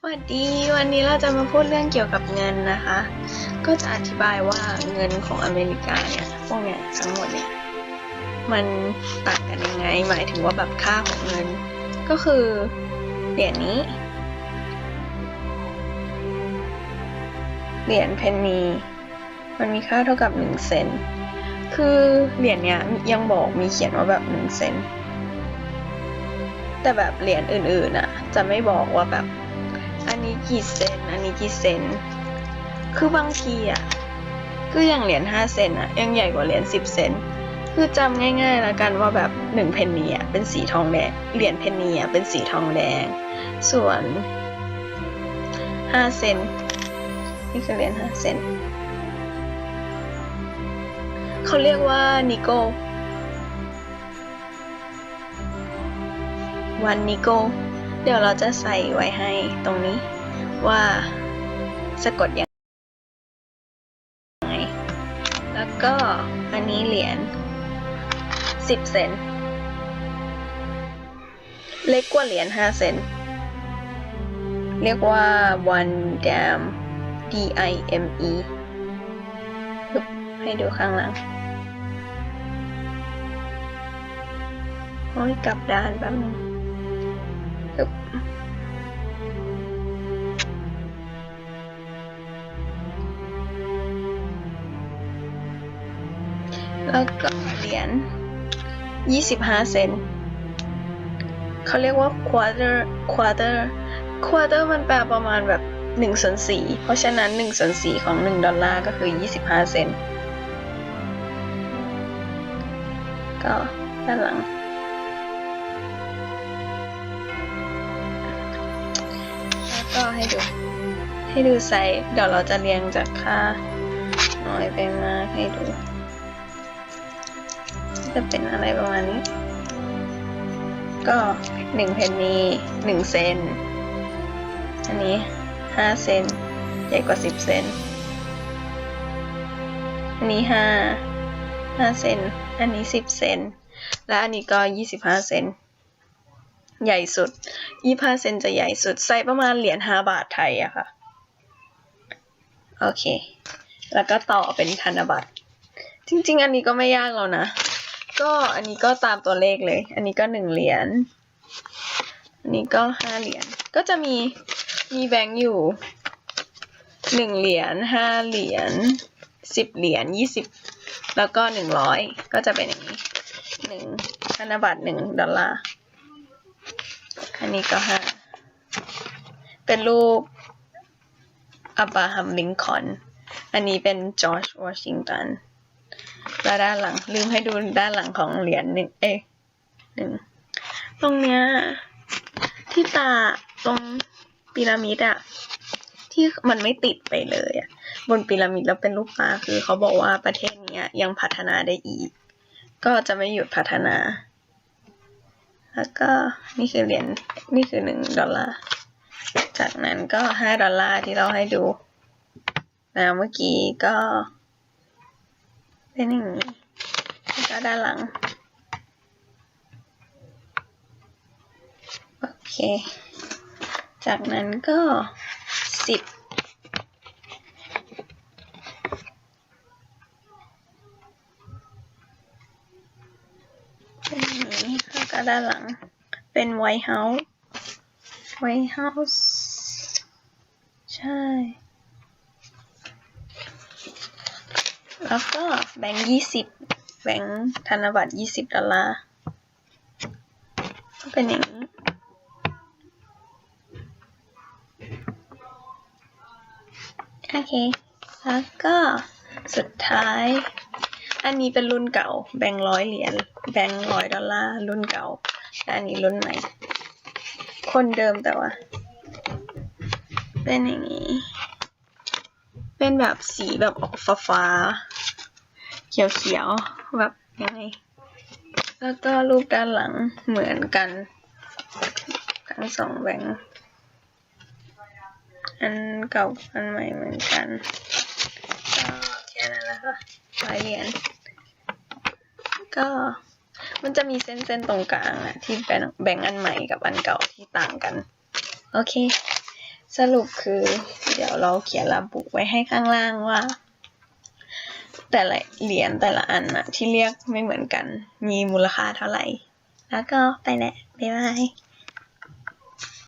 สวัสดีวันนี้เราจะมาพูดเรื่องเกี่ยวกับเงินนะคะ ก็จะอธิบายว่าเงินของอเมริกาเนี่ยพวกเนี้ยทั้งหมดเนี่ยมันต่างกันยังไง หมายถึงว่าแบบค่าของเงิน ก็คือเหรียญนี้ เหรียญเพนนีมันมีค่าเท่ากับหนึ่งเซนคือเหรียญเนี้ยยังบอกมีเขียนว่าแบบหนึ่งเซนแต่แบบเหรียญอื่นๆอะ จะไม่บอกว่าแบบ กี่เซน อันนี้กี่เซน คือบางทีอะ คืออย่างเหรียญห้าเซนอะ ยังใหญ่กว่าเหรียญสิบเซน คือจำง่ายๆแล้วกันว่าแบบหนึ่งเพนนีอะเป็นสีทองแดง เหรียญเพนนีอะเป็นสีทองแดง ส่วนห้าเซน นี่คือเหรียญห้าเซน เขาเรียกว่านิโก้วันนิโก้เดี๋ยวเราจะใส่ไว้ให้ตรงนี้ ว่าสะกดยังไง แล้วก็อันนี้เหรียญ10เซน เล็กกว่าเหรียญ5เซน เรียกว่า one dime D I M E ให้ดูข้างหลังโอ้ยกลับด้านแป๊บนึง ปึ๊บเหรียญ25 เซนเขาเรียกว่า quarter quarter quarter มันแปลประมาณแบบ1ส่วน4เพราะฉะนั้น1ส่วน4ของ 1 ดอลลาร์ก็คือ 25 เซนก็ด้านหลัง แล้วก็ให้ดู ให้ดูไซส์เดี๋ยวเราจะเรียงจากค่าน้อยไปมากให้ดู จะเป็นอะไรประมาณนี้ ก็หนึ่งเพนนีหนึ่งเซน อันนี้ห้าเซน ใหญ่กว่าสิบเซน อันนี้ห้าห้าเซน อันนี้สิบเซน และอันนี้ก็ยี่สิบห้าเซน ใหญ่สุดยี่ห้าเซนจะใหญ่สุด ไซส์ประมาณเหรียญห้าบาทไทยอะค่ะ โอเค แล้วก็ต่อเป็นธนบัตรจริงๆ อันนี้ก็ไม่ยากแล้วนะ ก็อันนี้ก็ตามตัวเลขเลย อันนี้ก็หนึ่งเหรียญ อันนี้ก็ห้าเหรียญ ก็จะมีมีแบงค์อยู่หนึ่งเหรียญห้าเหรียญสิบเหรียญยี่สิบแล้วก็หนึ่งร้อยก็จะเป็นอย่างนี้หนึ่งธนบัตรหนึ่งดอลลาร์ อันนี้ก็ห้าเป็นรูปอับราฮัมลิงคอน อันนี้เป็นจอร์จวอชิงตัน และด้านหลัง ลืมให้ดูด้านหลังของเหรียญหนึ่งเอหนึ่งตรงเนี้ยที่ตาตรงพีระมิดอะที่มันไม่ติดไปเลยอะบนพีระมิดแล้วเป็นรูปปลาคือเขาบอกว่าประเทศเนี้ยยังพัฒนาได้อีก ก็จะไม่หยุดพัฒนา แล้วก็นี่คือเหรียญนี่คือหนึ่งดอลลาร์จากนั้นก็ห้าดอลลาร์ที่เราให้ดูนะเมื่อกี้ก็ เป็นอย่างนี้แล้วก็ด้านหลัง โอเค จากนั้นก็สิบเป็นอย่างนี้แล้วก็ด้านหลัง เป็นไวท์เฮาส์ไวท์เฮาส์ใช่ แล้วก็แบงค์ยี่สิบแบงค์ธนบัตรยี่สิบดอลลาร์ก็เป็นอย่างนี้โอเค แล้วก็สุดท้าย อันนี้เป็นรุ่นเก่า แบงค์ร้อยเหรียญแบงค์ร้อยดอลลาร์รุ่นเก่าและอันนี้รุ่นใหม่ คนเดิมแต่ว่า เป็นอย่างนี้ เป็นแบบสีแบบออกฟ้าฟ้าๆเขียวๆแบบยังไงแล้วก็รูปด้านหลังเหมือนกันทั้งสองแบงค์อันเก่าอันใหม่เหมือนกันก็แค่นั้นแหละค่ะร้อยเหรียญก็มันจะมีเส้นๆตรงกลางอะที่เป็นแบ่งอันใหม่กับอันเก่าที่ต่างกัน โอเค สรุปคือ เดี๋ยวเราเขียนระบุไว้ให้ข้างล่างว่า แต่ละเหรียญแต่ละอันอะที่เรียกไม่เหมือนกัน มีมูลค่าเท่าไหร่ แล้วก็ไปแล้วบ๊ายบาย